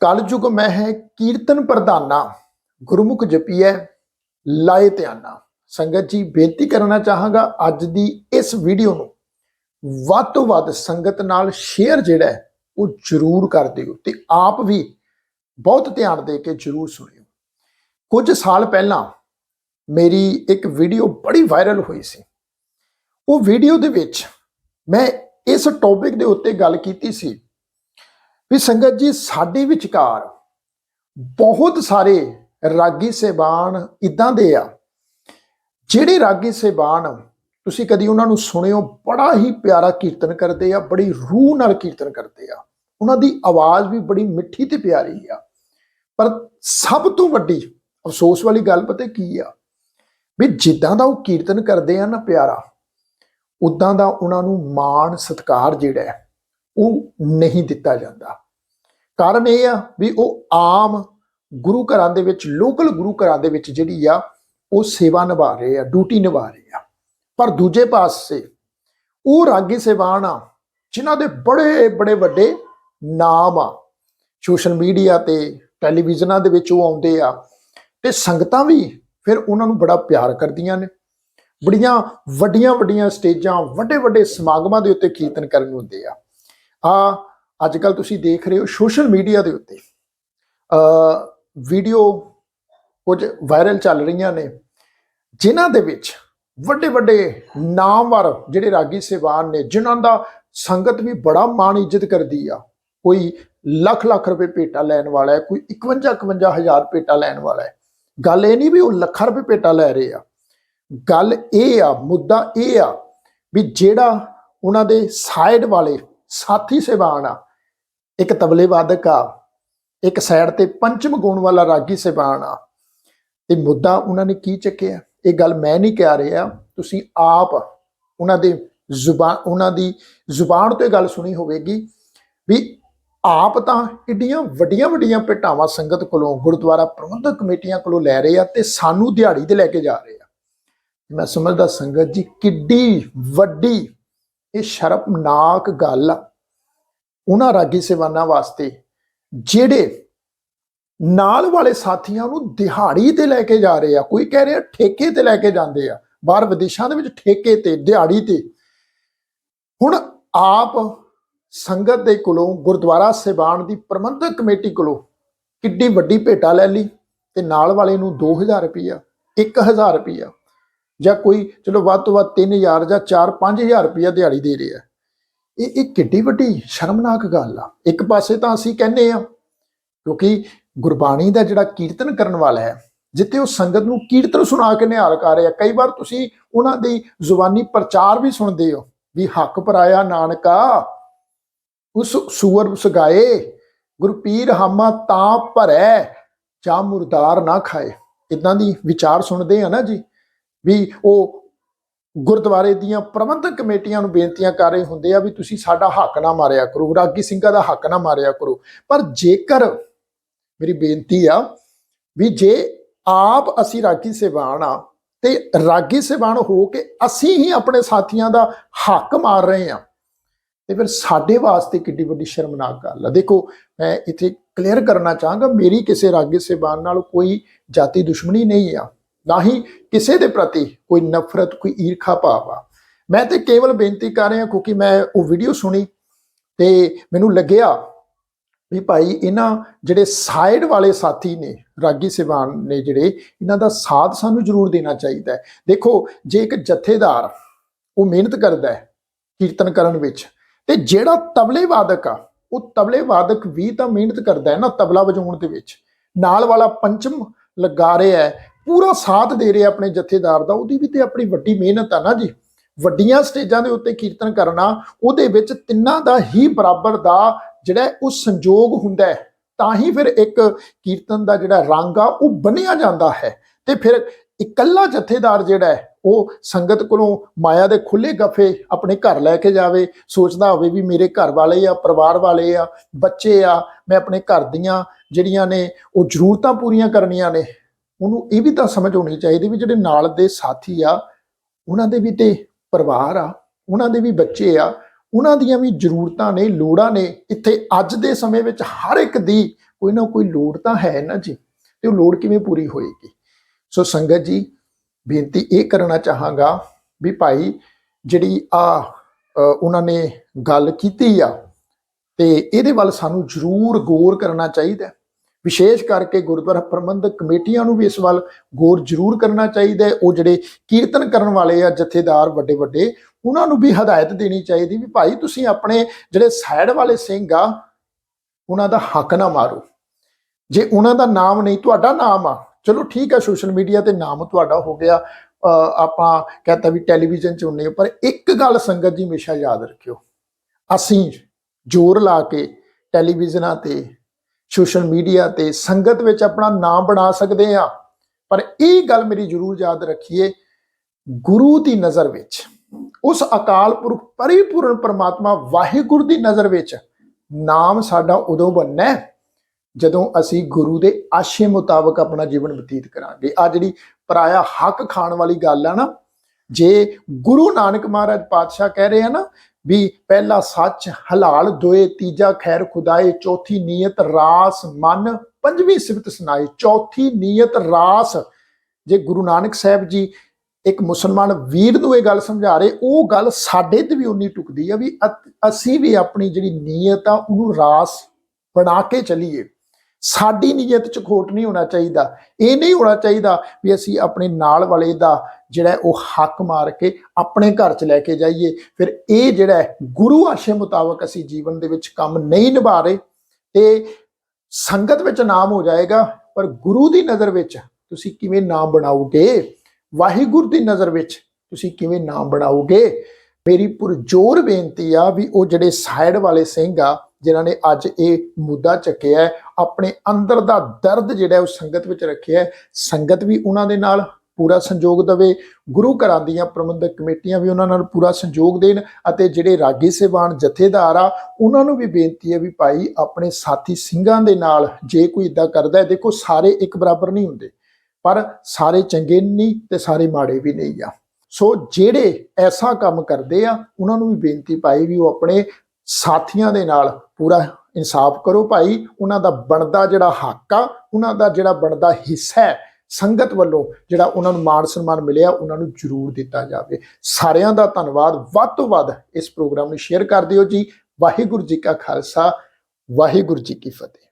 ਕਲਯੁਗ ਮੈਂ ਹੈ ਕੀਰਤਨ ਪ੍ਰਧਾਨਾ, ਗੁਰਮੁਖ ਜਪੀਐ, ਲਾਏ ਧਿਆਨਾ। ਸੰਗਤ ਜੀ, ਬੇਨਤੀ ਕਰਨਾ ਚਾਹਾਂਗਾ ਅੱਜ ਦੀ ਇਸ ਵੀਡੀਓ ਨੂੰ ਵੱਧ ਤੋਂ ਵੱਧ ਸੰਗਤ ਨਾਲ ਸ਼ੇਅਰ ਜਿਹੜਾ ਉਹ ਜ਼ਰੂਰ ਕਰ ਦਿਓ ਤੇ ਆਪ ਵੀ ਬਹੁਤ ਧਿਆਨ ਦੇ ਕੇ ਜ਼ਰੂਰ ਸੁਣਿਓ। ਕੁਝ ਸਾਲ ਪਹਿਲਾਂ ਮੇਰੀ ਇੱਕ ਵੀਡੀਓ ਬੜੀ ਵਾਇਰਲ ਹੋਈ ਸੀ। ਉਹ ਵੀਡੀਓ ਦੇ ਵਿੱਚ ਮੈਂ ਇਸ ਟੌਪਿਕ ਦੇ ਉੱਤੇ ਗੱਲ ਕੀਤੀ ਸੀ ਵੀ ਸੰਗਤ ਜੀ, ਸਾਡੇ ਵਿਚਕਾਰ ਬਹੁਤ ਸਾਰੇ ਰਾਗੀ ਸੇਬਾਨ ਇਦਾਂ ਦੇ ਆ। ਜਿਹੜੇ ਰਾਗੀ ਸੇਬਾਨ ਤੁਸੀਂ ਕਦੀ ਉਹਨਾਂ ਨੂੰ ਸੁਣਿਓ, ਬੜਾ ਹੀ ਪਿਆਰਾ ਕੀਰਤਨ ਕਰਦੇ ਆ, ਬੜੀ ਰੂਹ ਨਾਲ ਕੀਰਤਨ ਕਰਦੇ ਆ। ਉਹਨਾਂ ਦੀ ਆਵਾਜ਼ ਵੀ ਬੜੀ ਮਿੱਠੀ ਤੇ ਪਿਆਰੀ ਆ। ਪਰ ਸਭ ਤੋਂ ਵੱਡੀ ਅਫਸੋਸ ਵਾਲੀ ਗੱਲ ਪਤਾ ਕੀ ਆ? ਵੀ ਜਿੱਦਾਂ ਦਾ ਉਹ ਕੀਰਤਨ ਕਰਦੇ ਆ ਨਾ ਪਿਆਰਾ, ਉਦਾਂ ਦਾ ਉਹਨਾਂ ਨੂੰ ਮਾਣ, ਸਤਕਾਰ ਜਿਹੜਾ ਹੈ ਉਹ ਨਹੀਂ ਦਿੱਤਾ ਜਾਂਦਾ। ਕਾਰਨ ਇਹ ਆ ਵੀ ਉਹ ਆਮ ਗੁਰੂ ਘਰਾਂ ਦੇ ਵਿੱਚ, ਲੋਕਲ ਗੁਰੂ ਘਰਾਂ ਦੇ ਵਿੱਚ ਜਿਹੜੀ ਆ, ਉਹ ਸੇਵਾ ਨਿਭਾ ਰਹੇ ਆ, ਡਿਊਟੀ ਨਿਭਾ ਰਹੇ ਆ। ਪਰ ਦੂਜੇ ਪਾਸੇ ਉਹ ਰਾਗੀ ਸੇਵਾਨ ਆ, ਜਿਨ੍ਹਾਂ ਦੇ ਬੜੇ ਬੜੇ ਵੱਡੇ ਨਾਮ ਆ। ਸੋਸ਼ਲ ਮੀਡੀਆ ਤੇ, ਟੈਲੀਵਿਜ਼ਨਾਂ ਦੇ ਵਿੱਚ ਉਹ ਆਉਂਦੇ ਆ ਤੇ ਸੰਗਤਾਂ ਵੀ ਫਿਰ ਉਹਨਾਂ ਨੂੰ ਬੜਾ ਪਿਆਰ ਕਰਦੀਆਂ ਨੇ। ਬੜੀਆਂ ਵੱਡੀਆਂ ਵੱਡੀਆਂ ਸਟੇਜਾਂ ਵੱਡੇ ਵੱਡੇ ਸਮਾਗਮਾਂ ਦੇ ਉੱਤੇ ਕੀਰਤਨ ਕਰਨ ਹੁੰਦੇ ਆ। ਆ ਅੱਜ ਕੱਲ ਤੁਸੀਂ ਦੇਖ ਰਹੇ ਹੋ ਸੋਸ਼ਲ ਮੀਡੀਆ ਦੇ ਉੱਤੇ। ਅ ਵੀਡੀਓ ਕੁਝ ਵਾਇਰਲ ਚੱਲ ਰਹੀਆਂ ਨੇ, ਜਿਨ੍ਹਾਂ ਦੇ ਵਿੱਚ ਵੱਡੇ ਵੱਡੇ ਨਾਮਵਰ ਜਿਹੜੇ ਰਾਗੀ ਸੇਵਾਨ ਨੇ, ਜਿਨ੍ਹਾਂ ਦਾ ਸੰਗਤ ਵੀ ਬੜਾ ਮਾਣ ਇੱਜ਼ਤ ਕਰਦੀ ਆ। ਕੋਈ ਲੱਖ ਲੱਖ ਰੁਪਏ ਭੇਟਾ ਲੈਣ ਵਾਲਾ ਹੈ, ਕੋਈ 51 51 ਹਜ਼ਾਰ ਭੇਟਾ ਲੈਣ ਵਾਲਾ ਹੈ। ਗੱਲ ਇਹ ਨਹੀਂ ਵੀ ਉਹ ਲੱਖਾਂ ਰੁਪਏ ਭੇਟਾ ਲੈ ਰਹੇ ਆ। ਗੱਲ ਇਹ ਆ, ਮੁੱਦਾ ਇਹ ਆ ਵੀ ਜਿਹੜਾ ਉਹਨਾਂ ਦੇ ਸਾਈਡ ਵਾਲੇ ਸਾਥੀ ਸੇਵਾਨ ਆ। ਇੱਕ ਤਬਲੇ ਵਾਦਕ ਆ, ਇੱਕ ਸਾਈਡ ਤੇ ਪੰਚਮ ਗੁਣ ਵਾਲਾ ਰਾਗੀ ਸੇਵਾਨ ਆ। ਤੇ ਮੁੱਦਾ ਉਹਨਾਂ ਨੇ ਕੀ ਚੱਕਿਆ? ਇਹ ਗੱਲ ਮੈਂ ਨਹੀਂ ਕਹਿ ਰਿਹਾ, ਤੁਸੀਂ ਆਪ ਉਹਨਾਂ ਦੇ ਜ਼ੁਬਾਨ, ਉਹਨਾਂ ਦੀ ਜ਼ੁਬਾਨ ਤੋਂ ਇਹ ਗੱਲ ਸੁਣੀ ਹੋਵੇਗੀ ਵੀ ਆਪ ਤਾਂ ਏਡੀਆਂ ਵੱਡੀਆਂ ਵੱਡੀਆਂ ਭੇਟਾਵਾਂ ਸੰਗਤ ਕੋਲੋਂ, ਗੁਰਦੁਆਰਾ ਪ੍ਰਬੰਧਕ ਕਮੇਟੀਆਂ ਕੋਲੋਂ ਲੈ ਰਹੇ ਆ ਤੇ ਸਾਨੂੰ ਦਿਹਾੜੀ ਤੇ ਲੈ ਕੇ ਜਾ ਰਹੇ ਆ। ਮੈਂ ਸਮਝਦਾ ਸੰਗਤ ਜੀ ਕਿੱਡੀ ਵੱਡੀ ਇਹ ਸ਼ਰਮਨਾਕ ਗੱਲ ਆ। ਉਹਨਾਂ ਰਾਗੀ ਸੇਵਾਨਾਂ ਵਾਸਤੇ ਜਿਹੜੇ ਨਾਲ ਵਾਲੇ ਸਾਥੀਆਂ ਨੂੰ ਦਿਹਾੜੀ ਤੇ ਲੈ ਕੇ ਜਾ ਰਹੇ ਆ, ਕੋਈ ਕਹਿ ਰਿਹਾ ਠੇਕੇ ਤੇ ਲੈ ਕੇ ਜਾਂਦੇ ਆ, ਬਾਹਰ ਵਿਦੇਸ਼ਾਂ ਦੇ ਵਿੱਚ ਠੇਕੇ ਤੇ, ਦਿਹਾੜੀ ਤੇ। ਹੁਣ ਆਪ ਸੰਗਤ ਦੇ ਕੋਲੋਂ, ਗੁਰਦੁਆਰਾ ਸੇਵਾਨ ਦੀ ਪ੍ਰਬੰਧਕ ਕਮੇਟੀ ਕੋਲੋਂ ਕਿੱਡੀ ਵੱਡੀ ਭੇਟਾ ਲੈ ਲਈ ਤੇ ਨਾਲ ਵਾਲੇ ਨੂੰ 2000 ਰੁਪਇਆ 1000 ਰੁਪਇਆ ਜਾਂ ਕੋਈ, ਚਲੋ ਵੱਧ ਤੋਂ ਵੱਧ 3000 ਜਾਂ 4-5000 ਰੁਪਇਆ ਦਿਹਾੜੀ ਦੇ ਰਿਹਾ। ਇਹ ਇਹ ਕਿੱਡੀ ਵੱਡੀ ਸ਼ਰਮਨਾਕ ਗੱਲ ਆ। ਇੱਕ ਪਾਸੇ ਤਾਂ ਅਸੀਂ ਕਹਿੰਦੇ ਆ, ਕਿਉਂਕਿ ਗੁਰਬਾਣੀ ਦਾ ਜਿਹੜਾ ਕੀਰਤਨ ਕਰਨ ਵਾਲਾ ਹੈ, ਜਿੱਥੇ ਉਹ ਸੰਗਤ ਨੂੰ ਕੀਰਤਨ ਸੁਣਾ ਕੇ ਨਿਹਾਲ ਕਰ ਰਿਹਾ, ਕਈ ਵਾਰ ਤੁਸੀਂ ਉਹਨਾਂ ਦੀ ਜ਼ੁਬਾਨੀ ਪ੍ਰਚਾਰ ਵੀ ਸੁਣਦੇ ਹੋ, ਵੀ ਹੱਕ ਪਰਾਇਆ ਨਾਨਕਾ, ਉਸ ਸੂਰ ਸਗਾਏ, ਗੁਰਪੀਰ ਹਾਮਾ ਤਾਂ ਭਰੈ ਜਾਂ ਮੁਰਦਾਰ ਨਾ ਖਾਏ। ਇਦਾਂ ਦੀ ਵਿਚਾਰ ਸੁਣਦੇ ਆ ਨਾ ਜੀ। ਵੀ ਉਹ ਗੁਰਦੁਆਰੇ ਦੀਆਂ ਪ੍ਰਬੰਧਕ ਕਮੇਟੀਆਂ ਨੂੰ ਬੇਨਤੀਆਂ ਕਰ ਰਹੇ ਹੁੰਦੇ ਆ ਵੀ ਤੁਸੀਂ ਸਾਡਾ ਹੱਕ ਨਾ ਮਾਰਿਆ ਕਰੋ, ਰਾਗੀ ਸਿੰਘਾਂ ਦਾ ਹੱਕ ਨਾ ਮਾਰਿਆ ਕਰੋ। ਪਰ ਜੇਕਰ ਮੇਰੀ ਬੇਨਤੀ ਆ ਵੀ ਜੇ ਆਪ ਅਸੀਂ ਰਾਗੀ ਸੇਵਾਨ ਆ ਤੇ ਰਾਗੀ ਸੇਵਾਨ ਹੋ ਕੇ ਅਸੀਂ ਹੀ ਆਪਣੇ ਸਾਥੀਆਂ ਦਾ ਹੱਕ ਮਾਰ ਰਹੇ ਆ, ਤੇ ਫਿਰ ਸਾਡੇ ਵਾਸਤੇ ਕਿੱਡੀ ਵੱਡੀ ਸ਼ਰਮਨਾਕ ਗੱਲ ਆ। ਦੇਖੋ, ਮੈਂ ਇੱਥੇ ਕਲੀਅਰ ਕਰਨਾ ਚਾਹਾਂਗਾ, ਮੇਰੀ ਕਿਸੇ ਰਾਗੀ ਸੇਵਾਨ ਨਾਲ ਕੋਈ ਜਾਤੀ ਦੁਸ਼ਮਣੀ ਨਹੀਂ ਆ। ਨਾ ਹੀ ਕਿਸੇ ਦੇ ਪ੍ਰਤੀ ਕੋਈ ਨਫ਼ਰਤ, ਕੋਈ ਈਰਖਾ ਭਾਵ ਆ। ਮੈਂ ਤੇ ਕੇਵਲ ਬੇਨਤੀ ਕਰ ਰਿਹਾ ਕਿਉਂਕਿ ਮੈਂ ਉਹ ਵੀਡੀਓ ਸੁਣੀ ਤੇ ਮੈਨੂੰ ਲੱਗਿਆ ਵੀ ਭਾਈ ਇਹਨਾਂ ਜਿਹੜੇ ਸਾਈਡ ਵਾਲੇ ਸਾਥੀ ਨੇ, ਰਾਗੀ ਸਿਵਾਨ ਨੇ ਜਿਹੜੇ, ਇਹਨਾਂ ਦਾ ਸਾਥ ਸਾਨੂੰ ਜ਼ਰੂਰ ਦੇਣਾ ਚਾਹੀਦਾ ਹੈ। ਦੇਖੋ, ਜੇ ਇੱਕ ਜਥੇਦਾਰ ਉਹ ਮਿਹਨਤ ਕਰਦਾ ਹੈ ਕੀਰਤਨ ਕਰਨ ਵਿੱਚ ਤੇ ਜਿਹੜਾ ਤਬਲੇ ਵਾਦਕ ਆ, ਉਹ ਤਬਲੇ ਵਾਦਕ ਵੀ ਤਾਂ ਮਿਹਨਤ ਕਰਦਾ ਹੈ ਨਾ ਤਬਲਾ ਵਜਾਉਣ ਦੇ ਵਿੱਚ। ਨਾਲ ਵਾਲਾ ਪੰਚਮ ਲਗਾ ਰਿਹਾ ਹੈ ਪੂਰਾ ਸਾਥ ਦੇ ਰਿਹਾ ਆਪਣੇ ਜਥੇਦਾਰ ਦਾ, ਉਹਦੀ ਵੀ ਤੇ ਆਪਣੀ ਵੱਡੀ ਮਿਹਨਤ ਆ ਨਾ ਜੀ। ਵੱਡੀਆਂ ਸਟੇਜਾਂ ਦੇ ਉੱਤੇ ਕੀਰਤਨ ਕਰਨਾ, ਉਹਦੇ ਵਿੱਚ ਤਿੰਨਾਂ ਦਾ ਹੀ ਬਰਾਬਰ ਦਾ ਜਿਹੜਾ ਉਹ ਸੰਜੋਗ ਹੁੰਦਾ ਹੈ। ਤਾਂ ਹੀ ਫਿਰ ਇੱਕ ਕੀਰਤਨ ਦਾ ਜਿਹੜਾ ਰੰਗ ਆ, ਉਹ ਬਣਿਆ ਜਾਂਦਾ ਹੈ। ਤੇ ਫਿਰ ਇਕੱਲਾ ਜਥੇਦਾਰ ਜਿਹੜਾ ਹੈ, ਉਹ ਸੰਗਤ ਕੋਲੋਂ ਮਾਇਆ ਦੇ ਖੁੱਲੇ ਗੱਫੇ ਆਪਣੇ ਘਰ ਲੈ ਕੇ ਜਾਵੇ। ਸੋਚਦਾ ਹੋਵੇ ਵੀ ਮੇਰੇ ਘਰ ਵਾਲੇ ਆ, ਪਰਿਵਾਰ ਵਾਲੇ ਆ, ਬੱਚੇ ਆ, ਮੈਂ ਆਪਣੇ ਘਰ ਦੀਆਂ ਜਿਹੜੀਆਂ ਨੇ, ਉਹ ਜ਼ਰੂਰਤਾਂ ਪੂਰੀਆਂ ਕਰਨੀਆਂ ਨੇ। ਉਹਨੂੰ ਇਹ ਵੀ ਤਾਂ ਸਮਝ ਹੋਣੀ ਚਾਹੀਦੀ ਵੀ ਜਿਹੜੇ ਨਾਲ ਦੇ ਸਾਥੀ ਆ, ਉਹਨਾਂ ਦੇ ਵੀ ਤੇ ਪਰਿਵਾਰ ਆ, ਉਹਨਾਂ ਦੇ ਵੀ ਬੱਚੇ ਆ, ਉਹਨਾਂ ਦੀਆਂ ਵੀ ਜ਼ਰੂਰਤਾਂ ਨੇ, ਲੋੜਾਂ ਨੇ, ਇੱਥੇ ਅੱਜ ਦੇ ਸਮੇਂ ਵਿੱਚ ਹਰ ਇੱਕ ਦੀ ਕੋਈ ਨਾ ਕੋਈ ਲੋੜ ਤਾਂ ਹੈ ਨਾ ਜੀ, ਤੇ ਉਹ ਲੋੜ ਕਿਵੇਂ ਪੂਰੀ ਹੋਏਗੀ? ਸੋ ਸੰਗਤ ਜੀ, ਬੇਨਤੀ ਇਹ ਕਰਨਾ ਚਾਹਾਂਗਾ ਵੀ ਭਾਈ ਜਿਹੜੀ ਆ ਉਹਨਾਂ ਨੇ ਗੱਲ ਕੀਤੀ ਆ, ਤੇ ਇਹਦੇ ਵੱਲ ਸਾਨੂੰ ਜ਼ਰੂਰ ਗੌਰ ਕਰਨਾ ਚਾਹੀਦਾ। ਵਿਸ਼ੇਸ਼ ਕਰਕੇ ਗੁਰਦੁਆਰਾ ਪ੍ਰਬੰਧਕ ਕਮੇਟੀਆਂ ਨੂੰ ਵੀ ਇਸ ਵੱਲ ਗੌਰ ਜ਼ਰੂਰ ਕਰਨਾ ਚਾਹੀਦਾ ਹੈ। ਉਹ ਜਿਹੜੇ ਕੀਰਤਨ ਕਰਨ ਵਾਲੇ ਆ ਜਥੇਦਾਰ ਵੱਡੇ ਵੱਡੇ ਉਹਨਾਂ ਨੂੰ ਵੀ ਹਦਾਇਤ ਦੇਣੀ ਚਾਹੀਦੀ ਵੀ ਭਾਈ ਤੁਸੀਂ ਆਪਣੇ ਜਿਹੜੇ ਸਾਈਡ ਵਾਲੇ ਸਿੰਘ ਆ ਉਹਨਾਂ ਦਾ ਹੱਕ ਨਾ ਮਾਰੋ। ਜੇ ਉਹਨਾਂ ਦਾ ਨਾਮ ਨਹੀਂ ਤੁਹਾਡਾ ਨਾਮ ਆ। ਚਲੋ ਠੀਕ ਆ ਸੋਸ਼ਲ ਮੀਡੀਆ ਤੇ ਨਾਮ ਤੁਹਾਡਾ ਹੋ ਗਿਆ। ਅਹ ਆਪਾਂ ਕਹਤਾ ਵੀ ਟੈਲੀਵਿਜ਼ਨ ਚ ਹੁੰਨੇ ਹੋ, ਪਰ ਇੱਕ ਗੱਲ ਸੰਗਤ ਜੀ ਹਮੇਸ਼ਾ ਯਾਦ ਰੱਖਿਓ। ਅਸੀਂ ਜ਼ੋਰ ਲਾ ਕੇ ਟੈਲੀਵਿਜ਼ਨਾਂ ਤੇ ਸੋਸ਼ਲ ਮੀਡੀਆ ਤੇ ਸੰਗਤ ਵਿੱਚ ਆਪਣਾ ਨਾਮ ਬਣਾ ਸਕਦੇ ਆ। ਪਰ ਇਹ ਗੱਲ ਮੇਰੀ ਜ਼ਰੂਰ ਯਾਦ ਰੱਖੀਏ, ਗੁਰੂ ਦੀ ਨਜ਼ਰ ਵਿੱਚ, ਉਸ ਅਕਾਲ ਪੁਰਖ ਪਰਿਪੂਰਨ ਪਰਮਾਤਮਾ ਵਾਹਿਗੁਰੂ ਦੀ ਨਜ਼ਰ ਵਿੱਚ ਨਾਮ ਸਾਡਾ ਉਦੋਂ ਬਣਨਾ ਜਦੋਂ ਅਸੀਂ ਗੁਰੂ ਦੇ ਆਸ਼ੇ ਮੁਤਾਬਕ ਆਪਣਾ ਜੀਵਨ ਬਤੀਤ ਕਰਾਂਗੇ। ਆ ਜਿਹੜੀ ਪਰਾਇਆ ਹੱਕ ਖਾਣ ਵਾਲੀ ਗੱਲ ਆ ਨਾ ਜੇ ਗੁਰੂ ਨਾਨਕ ਮਹਾਰਾਜ ਪਾਤਸ਼ਾਹ ਕਹਿ ਰਹੇ ਆ ਨਾ ਵੀ ਪਹਿਲਾ ਸੱਚ ਹਲਾਲ ਦੋਏ, ਤੀਜਾ ਖੈਰ ਖੁਦਾਏ, ਚੌਥੀ ਨੀਅਤ ਰਾਸ ਮਨ, ਪੰਜਵੀਂ ਸਿਫਤ ਸੁਣਾਈ, ਚੌਥੀ ਨੀਅਤ ਰਾਸ। ਜੇ ਗੁਰੂ ਨਾਨਕ ਸਾਹਿਬ ਜੀ ਇੱਕ ਮੁਸਲਮਾਨ ਵੀਰ ਨੂੰ ਇਹ ਗੱਲ ਸਮਝਾ ਰਹੇ, ਉਹ ਗੱਲ ਸਾਡੇ ਤੇ ਵੀ ਉਨੀ ਟੁਕਦੀ ਆ ਵੀ ਅਸੀਂ ਵੀ ਆਪਣੀ ਜਿਹੜੀ ਨੀਅਤ ਆ, ਉਹਨੂੰ ਰਾਸ ਬਣਾ ਕੇ ਚੱਲੀਏ। ਸਾਡੀ ਨੀਅਤ ਚ ਖੋਟ ਨਹੀਂ ਹੋਣਾ ਚਾਹੀਦਾ। ਇਹ ਨਹੀਂ ਹੋਣਾ ਚਾਹੀਦਾ ਵੀ ਅਸੀਂ ਆਪਣੇ ਨਾਲ ਵਾਲੇ ਦਾ ਜਿਹੜਾ ਉਹ ਹੱਕ ਮਾਰ ਕੇ ਆਪਣੇ ਘਰ ਚ ਲੈ ਕੇ ਜਾਈਏ। ਫਿਰ ਇਹ ਜਿਹੜਾ ਗੁਰੂ ਆਸ਼ੇ ਮੁਤਾਬਕ ਅਸੀਂ ਜੀਵਨ ਦੇ ਵਿੱਚ ਕੰਮ ਨਹੀਂ ਨਿਭਾ ਰਹੇ। ਤੇ ਸੰਗਤ ਵਿੱਚ ਨਾਮ ਹੋ ਜਾਏਗਾ, ਪਰ ਗੁਰੂ ਦੀ ਨਜ਼ਰ ਵਿੱਚ ਤੁਸੀਂ ਕਿਵੇਂ ਨਾਮ ਬਣਾਓਗੇ? ਵਾਹਿਗੁਰੂ ਦੀ ਨਜ਼ਰ ਵਿੱਚ ਤੁਸੀਂ ਕਿਵੇਂ ਨਾਮ ਬਣਾਓਗੇ? ਮੇਰੀ ਪੁਰਜੋਰ ਬੇਨਤੀ ਆ ਵੀ ਉਹ ਜਿਹੜੇ ਸਾਈਡ ਵਾਲੇ ਸਿੰਘ ਆ ਜਿਨ੍ਹਾਂ ਨੇ ਅੱਜ ਇਹ ਮੁੱਦਾ ਚੱਕਿਆ ਹੈ, ਆਪਣੇ ਅੰਦਰ ਦਾ ਦਰਦ ਜਿਹੜਾ ਉਹ ਸੰਗਤ ਵਿੱਚ ਰੱਖਿਆ ਹੈ। ਸੰਗਤ ਵੀ ਉਹਨਾਂ ਦੇ ਨਾਲ ਪੂਰਾ ਸੰਯੋਗ ਦੇਵੇ ਗੁਰੂ ਘਰਾਂ ਦੀਆਂ ਪ੍ਰਬੰਧਕ ਕਮੇਟੀਆਂ ਵੀ ਉਹਨਾਂ ਨਾਲ ਪੂਰਾ ਸੰਯੋਗ ਦੇਣ ਅਤੇ ਜਿਹੜੇ ਰਾਗੀ ਸੇਵਾਨ ਜਥੇਦਾਰ ਆ ਉਹਨਾਂ ਨੂੰ ਵੀ ਬੇਨਤੀ ਹੈ ਵੀ ਭਾਈ ਆਪਣੇ ਸਾਥੀ ਸਿੰਘਾਂ ਦੇ ਨਾਲ ਜੇ ਕੋਈ ਇਦਾਂ ਕਰਦਾ ਹੈ ਦੇਖੋ ਸਾਰੇ ਇੱਕ ਬਰਾਬਰ ਨਹੀਂ ਹੁੰਦੇ ਪਰ ਸਾਰੇ ਚੰਗੇ ਨਹੀਂ ਤੇ ਸਾਰੇ ਮਾੜੇ ਵੀ ਨਹੀਂ ਆ ਸੋ ਜਿਹੜੇ ਐਸਾ ਕੰਮ ਕਰਦੇ ਆ ਉਹਨਾਂ ਨੂੰ ਵੀ ਬੇਨਤੀ ਪਾਈ ਵੀ ਉਹ ਆਪਣੇ ਸਾਥੀਆਂ ਦੇ ਨਾਲ ਪੂਰਾ ਇਨਸਾਫ ਕਰੋ ਭਾਈ। ਉਹਨਾਂ ਦਾ ਬਣਦਾ ਜਿਹੜਾ ਹੱਕ ਆ, ਉਹਨਾਂ ਦਾ ਜਿਹੜਾ ਬਣਦਾ ਹਿੱਸਾ ਹੈ, ਸੰਗਤ ਵੱਲੋਂ ਜਿਹੜਾ ਉਹਨਾਂ ਨੂੰ ਮਾਣ ਸਨਮਾਨ ਮਿਲਿਆ, ਉਹਨਾਂ ਨੂੰ ਜ਼ਰੂਰ ਦਿੱਤਾ ਜਾਵੇ। ਸਾਰਿਆਂ ਦਾ ਧੰਨਵਾਦ। ਵੱਧ ਤੋਂ ਵੱਧ ਇਸ ਪ੍ਰੋਗਰਾਮ ਨੂੰ ਸ਼ੇਅਰ ਕਰ ਦਿਓ ਜੀ। ਵਾਹਿਗੁਰੂ ਜੀ ਕਾ ਖਾਲਸਾ, ਵਾਹਿਗੁਰੂ ਜੀ ਕੀ ਫਤਿਹ।